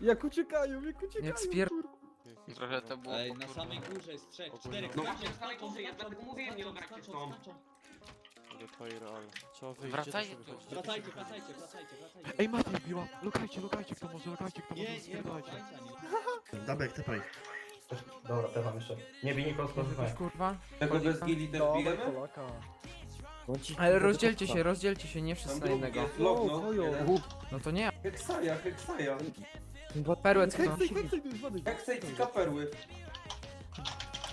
Jak uciekają, jak uciekają, Jak spier- kurwa. Trochę to było Ej, na samej górze jest trzech, Ogólnie- czterech. No skaczą, właśnie, na samej skaczą, górze, ja skaczą, dlatego mówiłem, nie skaczą, obraźcie skaczą, stąd. skaczą. Ale fire, ale. Trzeba wyjść, Wracajcie się tu. wychodzi? Wracajcie, wracajcie, wracajcie, wracajcie. Ej, Mati wbiła! Lokajcie, lokajcie, kto może, lokajcie, kto może, Nie, nie, spierdalajcie. wracajcie, nie. Dabek, tepaj. Dobra, te mam jeszcze. Nie bij nikogo, Jakiś kurwa. Tego bez gili też Dawaj bijemy? Polaka. Ale rozdzielcie się, rozdzielcie się, nie wszyscy na jednego. jeden. No to nie. Heksaja, heksaja. Perłę co to? Heksej, heksej, tu. Heksaj perły.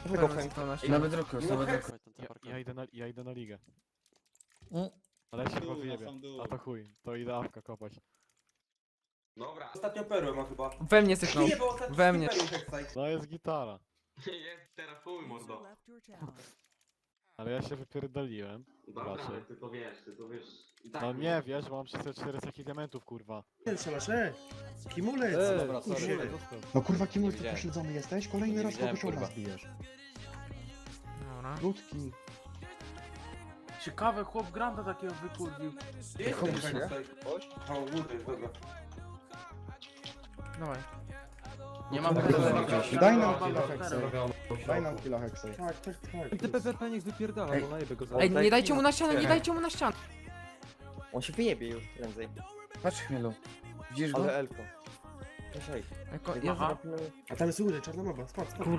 Perłę co to na siebie. Nawet rokos, No nawet rokos. Ja, ja, idę na, ja idę na ligę. Mm. Ale ja się chyba wyjebie. A to chuj, to idę awka kopać. Dobra. Ostatnio perłę ma chyba. We mnie syknął. Nie, bo ostatnio We mnie. perły heksaj. No jest gitara. Jest, teraz chuj mordo. Ale ja się wypierdoliłem. Dobra, Raczej. ale ty to wiesz, ty to wiesz. I tak No nie- nie wiesz, bo mam 304 takich diamentów, kurwa. Ten strzelasz, e! Kimulec! Ej, Dobra, sorry. sorry. No kurwa, Nie ty widziałem. pośledzony jesteś? Kolejny Nie raz widziałem, kogoś od nas kurwa. bijesz. Dobra. Krótki. Ciekawe, chłop granda takiego wykurwił. Jest ten heksaj. O, góry, dobra. Dawaj. Nie mam Dobra, perły. dobra. Daj nam killa heksy. Daj nam killa heksy. Tak, tak, tak. I te PPP niech wypierdala, bo najebę go za. Ej, nie dajcie mu na ścianę, nie dajcie mu na ścianę. On się wyjebie już prędzej. Patrz chmielu. Widzisz go? Ale Elko. Jako, ja. A tam jest u góry, czarna moba, spadł, spadł.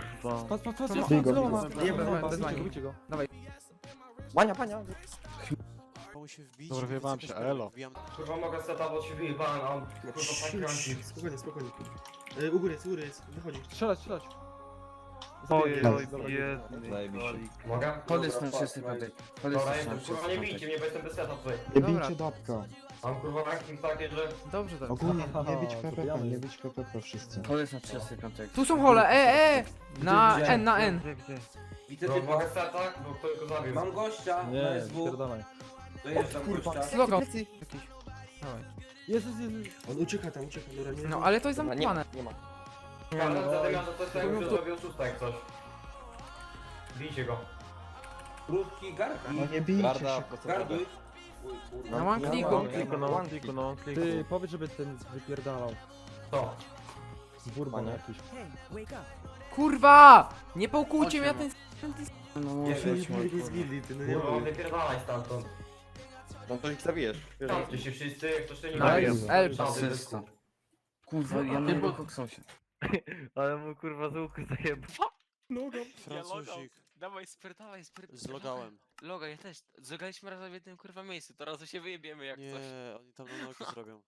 Patrz, patrz, patrz, To patrz, bij go, patrz, bij go. patrz, Nie, patrz, bez- patrz, bez patrz, bani. Róbcie go. Bania, bania! Się wbić. Dobra, wyjebałem się, elo. Kurwa mogę bo ci wyjebałem, a on kurwa tak kręci. Spokojnie, spokojnie. E, u góry jest, u góry jest, wychodzi. Strzelać, strzelać. Oj, Oj, biedny. Mogę? Podejdź na 35. Podejdź Dobra, na kurwa nie bijcie mnie, bo jestem bez seta tutaj. Nie bijcie dabka. Mam kurwa ranking takie, że... Dobrze tak. Ogólnie nie bić to PPP, nie bić PPP wszyscy. Podejdź na 35. Tu są hole, e, e! Na? N, na N. Widzę typa. mogę seta, bo ktoś go zabił. Mam gościa na Nie, SW. wypierdalaj. Dojeżdżam gościa. Slogan. Jakiś. Dawaj. Jezus, Jezus. On ucieka tam, ucieka, dobra, nie No ale to jest Dobra, nie ma, zamknięte. nie ma. Ale za tym razem to jest tak, tu- zrobił szósta jak coś. Bijcie go. Krótki garki. No nie bijcie się. Garduj. Na one No, clicku. no, no, no, one click. Ty, powiedz, żeby ten wypierdalał. To. Burban Panie. jakiś. Kurwa! Nie połkujcie mnie ten... No, Nie Czyli chodź, z gildii, ty no nie Kurwa, mogę. wypierdalaj stamtąd. No to ich zabijesz. Tamcie się wszyscy, jak ktoś to nie Nice. El, Asysta. Kurwa, ja na niego koksą się. Ale mu kurwa z łuku zajebał. Francuzik. Dawaj, spierdalaj, spierdalaj. Zlogałem. Loga, ja też. Zlogaliśmy razem w jednym kurwa miejscu, to razu się wyjebiemy jak coś. Nie, oni tam na nogi zrobią.